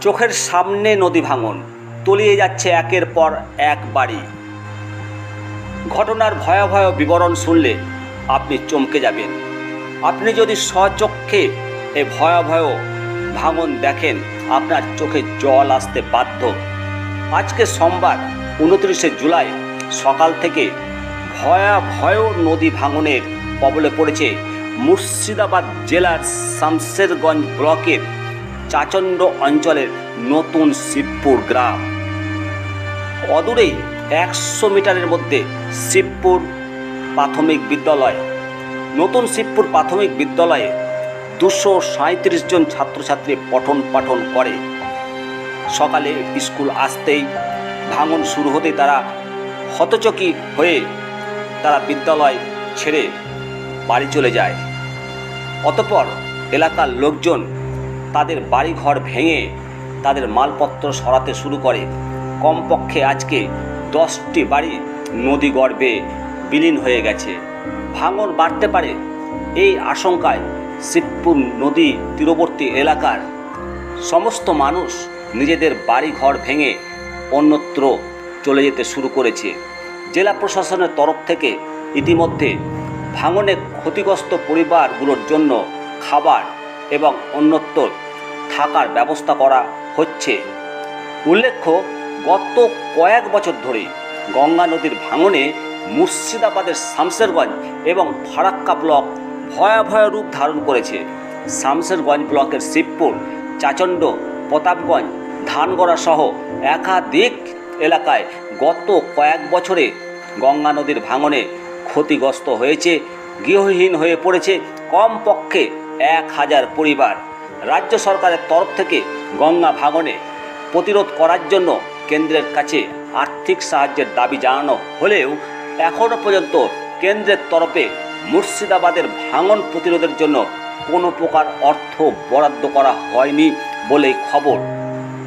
চোখের সামনে নদী ভাঙন, তলিয়ে যাচ্ছে একের পর এক বাড়ি। ঘটনার ভয়াবহ বিবরণ শুনলে আপনি চমকে যাবেন। আপনি যদি স্বচক্ষে এ ভয়াবহ ভাঙন দেখেন, আপনার চোখে জল আসতে বাধ্য। আজকে সোমবার, উনত্রিশে জুলাই, সকাল থেকে ভয়াবহ নদী ভাঙনের কবলে পড়েছে মুর্শিদাবাদ জেলার শামশেরগঞ্জ ব্লকের চাচণ্ড অঞ্চলের নতুন শিবপুর গ্রাম। অদূরেই একশো মিটারের মধ্যে শিবপুর প্রাথমিক বিদ্যালয়। নতুন শিবপুর প্রাথমিক বিদ্যালয়ে দুশো সাঁত্রিশ জন ছাত্রছাত্রী পঠন পাঠন করে। সকালে স্কুল আসতেই ভাঙন শুরু হতে তারা হতচকি হয়ে তারা বিদ্যালয় ছেড়ে বাড়ি চলে যায়। অতপর এলাকার লোকজন তাদের বাড়িঘর ভেঙে তাদের মালপত্র সরাতে শুরু করে। কমপক্ষে আজকে দশটি বাড়ি নদী গর্ভে বিলীন হয়ে গেছে। ভাঙন বাড়তে পারে এই আশঙ্কায় শিবপুর নদী তীরবর্তী এলাকার সমস্ত মানুষ নিজেদের বাড়ি ঘর ভেঙে অন্যত্র চলে যেতে শুরু করেছে। জেলা প্রশাসনের তরফ থেকে ইতিমধ্যে ভাঙনে ক্ষতিগ্রস্ত পরিবারগুলোর জন্য খাবার এবং অন্যত্র থাকার ব্যবস্থা করা হচ্ছে। উল্লেখ্য, গত কয়েক বছর ধরে গঙ্গা নদীর ভাঙনে মুর্শিদাবাদের শামশেরগঞ্জ এবং ফারাক্কা ব্লক ভয়াবহ রূপ ধারণ করেছে। শামশেরগঞ্জ ব্লকের শিবপুর, চাচণ্ড, প্রতাপগঞ্জ, ধানগড়া সহ একাধিক এলাকায় গত কয়েক বছরে গঙ্গা নদীর ভাঙনে ক্ষতিগ্রস্ত হয়েছে, গৃহহীন হয়ে পড়েছে। কমপক্ষে এক হাজার পরিবার রাজ্য সরকারের তরফ থেকে গঙ্গা ভাঙনে প্রতিরোধ করার জন্য কেন্দ্রের কাছে আর্থিক সাহায্যের দাবি জানানো হলেও এখনও পর্যন্ত কেন্দ্রের তরফে মুর্শিদাবাদের ভাঙন প্রতিরোধের জন্য কোনো প্রকার অর্থ বরাদ্দ করা হয়নি বলেই খবর।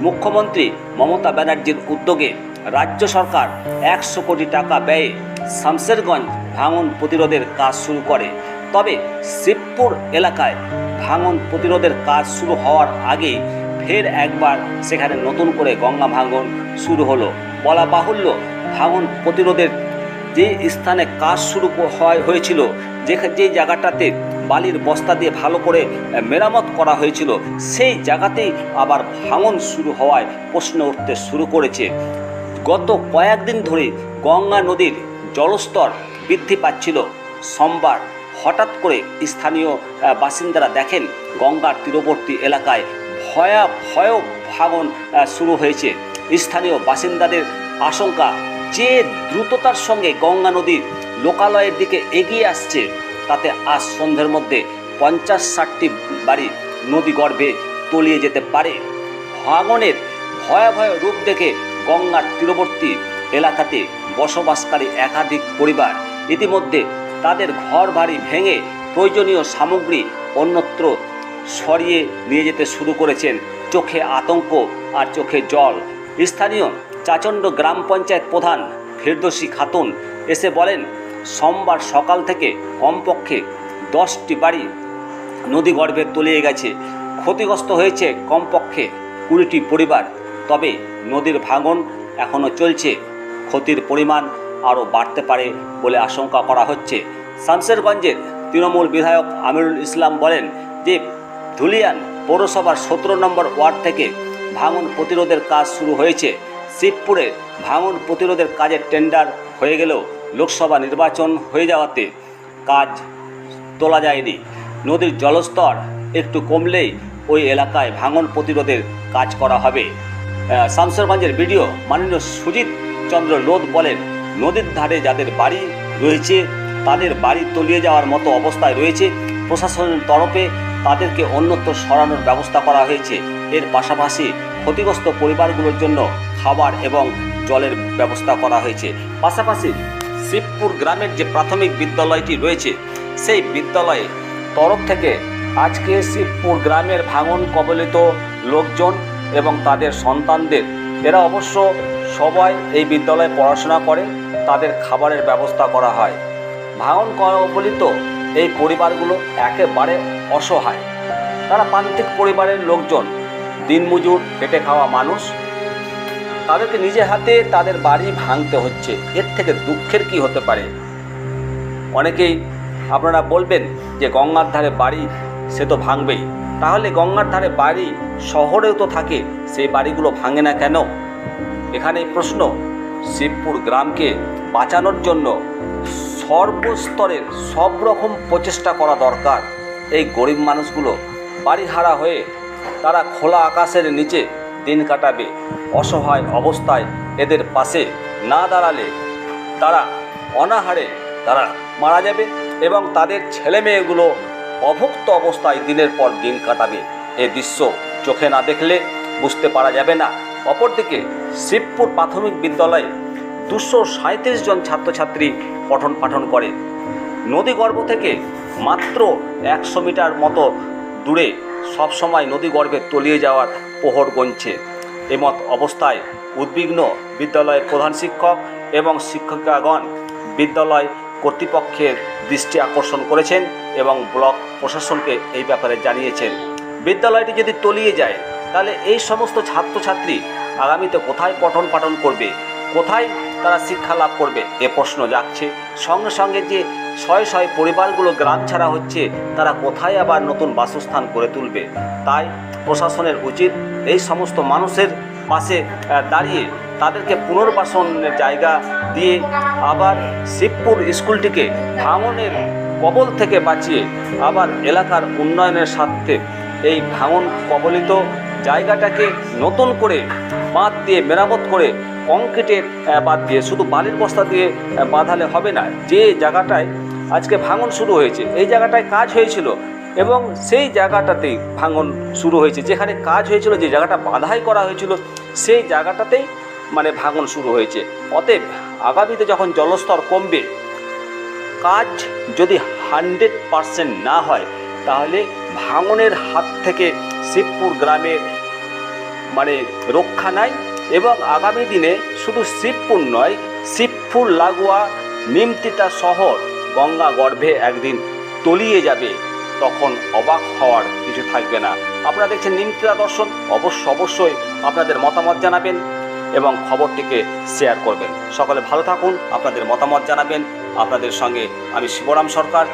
মুখ্যমন্ত্রী মমতা ব্যানার্জির উদ্যোগে রাজ্য সরকার একশো কোটি টাকা ব্যয়ে শামশেরগঞ্জ ভাঙন প্রতিরোধের কাজ শুরু করে। তবে শিবপুর এলাকায় ভাঙন প্রতিরোধের কাজ শুরু হওয়ার আগে ফের একবার সেখানে নতুন করে গঙ্গা ভাঙন শুরু হলো। বলা বাহুল্য, ভাঙন প্রতিরোধের যে স্থানে কাজ শুরু হয়, হয়েছিল যে যে জায়গাটাতে বালির বস্তা দিয়ে ভালো করে মেরামত করা হয়েছিল, সেই জায়গাতেই আবার ভাঙন শুরু হওয়ায় প্রশ্ন উঠতে শুরু করেছে। গত কয়েকদিন ধরে গঙ্গা নদীর জলস্তর বৃদ্ধি পাচ্ছিল। সোমবার হঠাৎ করে স্থানীয় বাসিন্দারা দেখেন গঙ্গার তীরবর্তী এলাকায় ভয়া ভয় আহ, শুরু হয়েছে। স্থানীয় বাসিন্দাদের আশঙ্কা যে দ্রুততার সঙ্গে গঙ্গা নদী লোকালয়ের দিকে এগিয়ে আসছে তাতে আজ সন্ধ্যের মধ্যে পঞ্চাশ ষাটটি বাড়ি নদী গর্ভে তলিয়ে যেতে পারে। ভাঙনের ভয়াবহ রূপ দেখে গঙ্গার তীরবর্তী এলাকাতে বসবাসকারী একাধিক পরিবার ইতিমধ্যে তাদের ঘর বাড়ি ভেঙে প্রয়োজনীয় সামগ্রী, অন্যত্র সরিয়ে নিয়ে যেতে শুরু করেছেন। চোখে আতঙ্ক আর চোখে জল। স্থানীয় চাচণ্ড গ্রাম পঞ্চায়েত প্রধান ফেরদোসী খাতুন এসে বলেন, সোমবার সকাল থেকে কমপক্ষে দশটি বাড়ি নদী গর্ভে তলিয়ে গেছে। ক্ষতিগ্রস্ত হয়েছে কমপক্ষে কুড়িটি পরিবার। তবে নদীর ভাঙন এখনও চলছে। ক্ষতির পরিমাণ আরও বাড়তে পারে বলে আশঙ্কা করা হচ্ছে। শামসেরগঞ্জের তৃণমূল বিধায়ক আমিরুল ইসলাম বলেন যে, ধুলিয়ান পৌরসভার সতেরো নম্বর ওয়ার্ড থেকে ভাঙন প্রতিরোধের কাজ শুরু হয়েছে। শিবপুরে ভাঙন প্রতিরোধের কাজের টেন্ডার হয়ে গেলেও লোকসভা নির্বাচন হয়ে যাওয়াতে কাজ তোলা যায়নি। নদীর জলস্তর একটু কমলেই ওই এলাকায় ভাঙন প্রতিরোধের কাজ করা হবে। শামসেরগঞ্জের বিডিও মাননীয় সুজিত চন্দ্র লোধ বলেন নদীর ধারে যাদের বাড়ি রয়েছে, তাদের বাড়ি তলিয়ে যাওয়ার মতো অবস্থায় রয়েছে। প্রশাসনের তরফে তাদেরকে অন্যত্র সরানোর ব্যবস্থা করা হয়েছে। এর পাশাপাশি ক্ষতিগ্রস্ত পরিবারগুলোর জন্য খাবার এবং জলের ব্যবস্থা করা হয়েছে। পাশাপাশি শিবপুর গ্রামের যে প্রাথমিক বিদ্যালয়টি রয়েছে, সেই বিদ্যালয়ে তরফ থেকে আজকে শিবপুর গ্রামের ভাঙন কবলিত লোকজন এবং তাদের সন্তানদের, এরা অবশ্য সবাই এই বিদ্যালয়ে পড়াশোনা করে। তাদের খাবারের ব্যবস্থা করা হয়। ভাঙন কবলিত এই পরিবারগুলো একেবারে অসহায়। তারা প্রান্তিক পরিবারের লোকজন, দিনমজুর, পেটে খাওয়া মানুষ। তাদেরকে নিজে হাতে তাদের বাড়ি ভাঙতে হচ্ছে। এর থেকে দুঃখের কি হতে পারে? অনেকেই আপনারা বলবেন যে গঙ্গার ধারে বাড়ি সে তো ভাঙবেই। তাহলে গঙ্গার ধারে বাড়ি শহরেও তো থাকে, সেই বাড়িগুলো ভাঙে না কেন? এখানে প্রশ্ন। শিবপুর গ্রামকে বাঁচানোর জন্য সর্বস্তরের সব রকম প্রচেষ্টা করা দরকার। এই গরিব মানুষগুলো বাড়িহারা হয়ে তারা খোলা আকাশের নিচে দিন কাটাবে। অসহায় অবস্থায় এদের পাশে না দাঁড়ালে তারা অনাহারে তারা মারা যাবে এবং তাদের ছেলে মেয়েগুলো অভুক্ত অবস্থায় দিনের পর দিন কাটাবে। এ দৃশ্য চোখে না দেখলে বুঝতে পারা যাবে না। অপরদিকে শিবপুর প্রাথমিক বিদ্যালয়ে দুশো সাঁত্রিশ জন ছাত্রছাত্রী পঠন পাঠন করে। নদীগর্ভ থেকে মাত্র একশো মিটার মতো দূরে সবসময় নদীগর্ভে তলিয়ে যাওয়ার পোহর গঞ্ছে এমত অবস্থায় উদ্বিগ্ন বিদ্যালয়ের প্রধান শিক্ষক এবং শিক্ষিকাগণ বিদ্যালয় কর্তৃপক্ষের দৃষ্টি আকর্ষণ করেছেন এবং ব্লক প্রশাসনকে এই ব্যাপারে জানিয়েছেন। বিদ্যালয়টি যদি তলিয়ে যায় তাহলে এই সমস্ত ছাত্রছাত্রী আগামীতে কোথায় পঠন পাঠন করবে? কোথায় তারা শিক্ষা লাভ করবে? এ প্রশ্ন যাচ্ছে সঙ্গে সঙ্গে যে শয়ে শয়ে পরিবারগুলো গ্রাম ছাড়া হচ্ছে, তারা কোথায় আবার নতুন বাসস্থান করে তুলবে? তাই প্রশাসনের উচিত এই সমস্ত মানুষের পাশে দাঁড়িয়ে তাদেরকে পুনর্বাসনের জায়গা দিয়ে আবার শিবপুর স্কুলটিকে ভাঙনের কবল থেকে বাঁচিয়ে আবার এলাকার উন্নয়নের স্বার্থে এই ভাঙন কবলিত জায়গাটাকে নতুন করে বাঁধ দিয়ে মেরামত করে কংক্রিটের বাঁধ দিয়ে। শুধু বালির বস্তা দিয়ে বাঁধালে হবে না, যে জায়গাটায় আজকে ভাঙন শুরু হয়েছে, এই জায়গাটায় কাজ হয়েছিল এবং সেই জায়গাটাতেই ভাঙন শুরু হয়েছে। যেখানে কাজ হয়েছিল, যে জায়গাটা বাধাই করা হয়েছিল, সেই জায়গাটাতেই মানে ভাঙন শুরু হয়েছে। অতএব আগামীতে যখন জলস্তর কমবে, কাজ যদি হান্ড্রেড পারসেন্ট না হয় তাহলে ভাঙনের হাত থেকে শিবপুর গ্রামের মানে রক্ষা নাই এবং আগামী দিনে শুধু শিবপুর নয়, শিবপুর, লাগোয়া, নিমতিতা শহর গঙ্গা গর্ভে একদিন তলিয়ে যাবে। তখন অবাক হওয়ার কিছু থাকবে না। আপনারা দেখছেন নিমতিতা দর্শন। অবশ্য অবশ্যই আপনাদের মতামত জানাবেন এবং খবরটিকে শেয়ার করবেন। সকলে ভালো থাকুন, আপনাদের মতামত জানাবেন। আপনাদের সঙ্গে আমি শিবরাম সরকার।